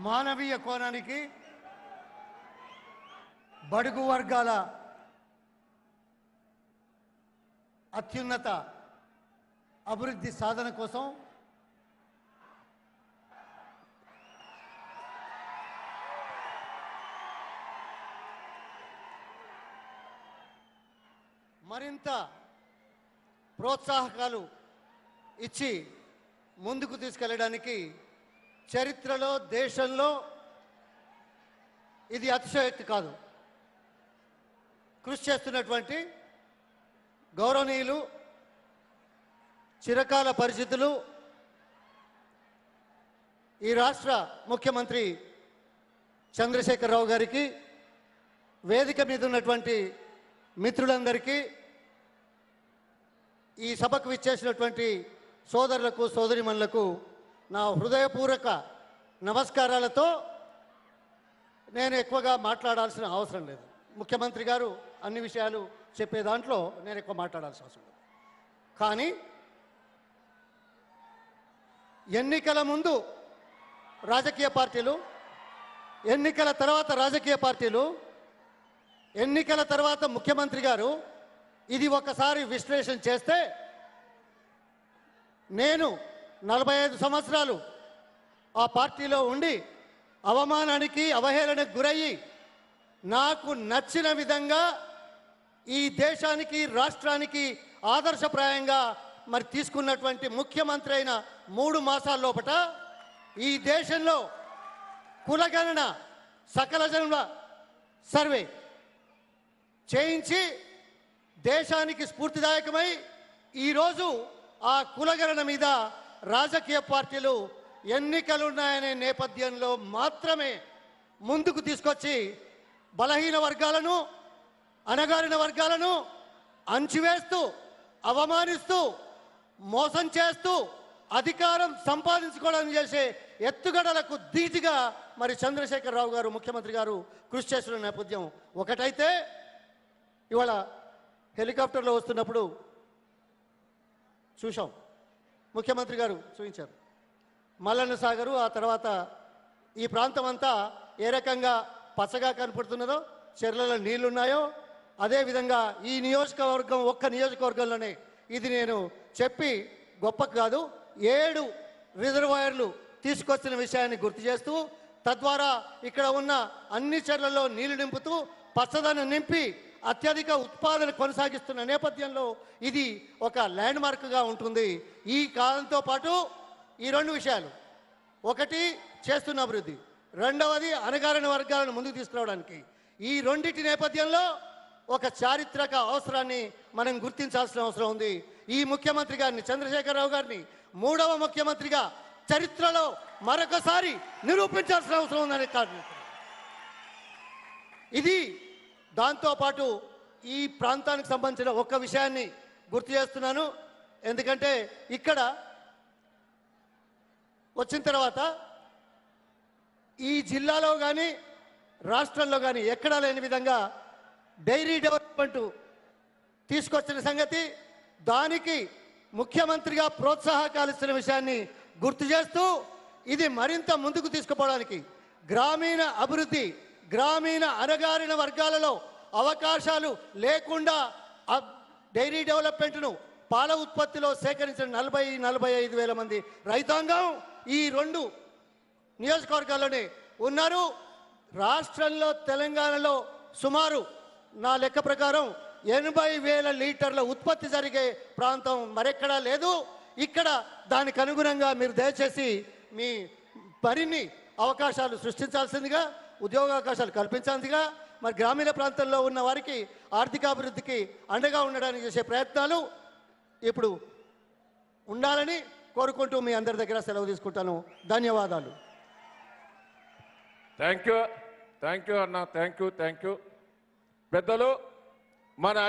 మానవీయ కోణానికి బడుగు వర్గాల అత్యున్నత అభివృద్ధి సాధన కోసం మరింత ప్రోత్సాహకాలు ఇచ్చి ముందుకు తీసుకెళ్ళడానికి చరిత్రలో దేశంలో ఇది అతిశయోక్తి కాదు. కృషి చేస్తున్నటువంటి గౌరవనీయులు చిరకాల పరిస్థితులు ఈ రాష్ట్ర ముఖ్యమంత్రి చంద్రశేఖరరావు గారికి వేదిక మీద ఉన్నటువంటి మిత్రులందరికీ ఈ సభకు విచ్చేసినటువంటి సోదరులకు సోదరిమణులకు నా హృదయపూర్వక నమస్కారాలతో నేను ఎక్కువగా మాట్లాడాల్సిన అవసరం లేదు. ముఖ్యమంత్రి గారు అన్ని విషయాలు చెప్పే దాంట్లో నేను ఎక్కువ మాట్లాడాల్సిన అవసరం లేదు. కానీ ఎన్నికల ముందు రాజకీయ పార్టీలు ఎన్నికల తర్వాత రాజకీయ పార్టీలు ఎన్నికల తర్వాత ముఖ్యమంత్రి గారు ఇది ఒకసారి విశ్లేషణ చేస్తే నేను నలభై ఐదు సంవత్సరాలు ఆ పార్టీలో ఉండి అవమానానికి అవహేళనకు గురయ్యి నాకు నచ్చిన విధంగా ఈ దేశానికి రాష్ట్రానికి ఆదర్శప్రాయంగా మరి తీసుకున్నటువంటి ముఖ్యమంత్రి అయిన మూడు మాసాల లోపట ఈ దేశంలో కులగణన సకల జన్మ సర్వే చేయించి దేశానికి స్ఫూర్తిదాయకమై ఈరోజు ఆ కులగణన మీద రాజకీయ పార్టీలు ఎన్నికలున్నాయనే నేపథ్యంలో మాత్రమే ముందుకు తీసుకొచ్చి బలహీన వర్గాలను అణగారిన వర్గాలను అంచివేస్తూ అవమానిస్తూ మోసం చేస్తూ అధికారం సంపాదించుకోవడానికి చేసే ఎత్తుగడలకు ధీటుగా మరి చంద్రశేఖరరావు గారు ముఖ్యమంత్రి గారు కృషి చేస్తున్న నేపథ్యం ఒకటైతే ఇవాళ హెలికాప్టర్లో వస్తున్నప్పుడు చూశాం. ముఖ్యమంత్రి గారు చూపించారు. మల్లన్న సాగరు ఆ తర్వాత ఈ ప్రాంతం అంతా ఏ రకంగా పచ్చగా కనపడుతున్నదో చెర్లలో నీళ్ళున్నాయో అదేవిధంగా ఈ నియోజకవర్గం ఒక్క నియోజకవర్గంలోనే ఇది నేను చెప్పి గొప్ప కాదు ఏడు రిజర్వాయర్లు తీసుకొచ్చిన విషయాన్ని గుర్తు చేస్తూ తద్వారా ఇక్కడ ఉన్న అన్ని చెర్లలో నీళ్ళు నింపుతూ పచ్చదనం నింపి అత్యధిక ఉత్పాదన కొనసాగిస్తున్న నేపథ్యంలో ఇది ఒక ల్యాండ్ మార్క్గా ఉంటుంది. ఈ కాలంతో పాటు ఈ రెండు విషయాలు. ఒకటి చేస్తున్న అభివృద్ధి. రెండవది అణగారిన వర్గాలను ముందుకు తీసుకురావడానికి. ఈ రెండింటి నేపథ్యంలో ఒక చారిత్రక అవసరాన్ని మనం గుర్తించాల్సిన అవసరం ఉంది. ఈ ముఖ్యమంత్రి గారిని చంద్రశేఖరరావు గారిని మూడవ ముఖ్యమంత్రిగా చరిత్రలో మరొకసారి నిరూపించాల్సిన అవసరం ఉందని కాదు ఇది దాంతోపాటు ఈ ప్రాంతానికి సంబంధించిన ఒక్క విషయాన్ని గుర్తు చేస్తున్నాను. ఎందుకంటే ఇక్కడ వచ్చిన తర్వాత ఈ జిల్లాలో కానీ రాష్ట్రంలో కానీ ఎక్కడా లేని విధంగా డైరీ డెవలప్మెంట్ తీసుకొచ్చిన సంగతి దానికి ముఖ్యమంత్రిగా ప్రోత్సాహకాలు ఇస్తున్న విషయాన్ని గుర్తు చేస్తూ ఇది మరింత ముందుకు తీసుకుపోవడానికి గ్రామీణ అభివృద్ధి గ్రామీణ అణగారిన వర్గాలలో అవకాశాలు లేకుండా డైరీ డెవలప్మెంట్ను పాల ఉత్పత్తిలో సేకరించిన నలభై నలభై ఐదు వేల మంది రైతాంగం ఈ రెండు నియోజకవర్గాల్లోనే ఉన్నారు. రాష్ట్రంలో తెలంగాణలో సుమారు నా లెక్క ప్రకారం ఎనభై వేల లీటర్ల ఉత్పత్తి జరిగే ప్రాంతం మరెక్కడా లేదు. ఇక్కడ దానికి అనుగుణంగా మీరు దయచేసి మీ మరిన్ని అవకాశాలు సృష్టించాల్సిందిగా ఉద్యోగావకాశాలు కల్పించాల్సిందిగా మరి గ్రామీణ ప్రాంతంలో ఉన్న వారికి ఆర్థికాభివృద్ధికి అండగా ఉండడానికి చేసే ప్రయత్నాలు ఇప్పుడు ఉండాలని కోరుకుంటూ మీ అందరి దగ్గర సెలవు తీసుకుంటాను. ధన్యవాదాలు. థ్యాంక్ యూ థ్యాంక్ యూ అన్న. థ్యాంక్ యూ థ్యాంక్ యూ పెద్దలు మన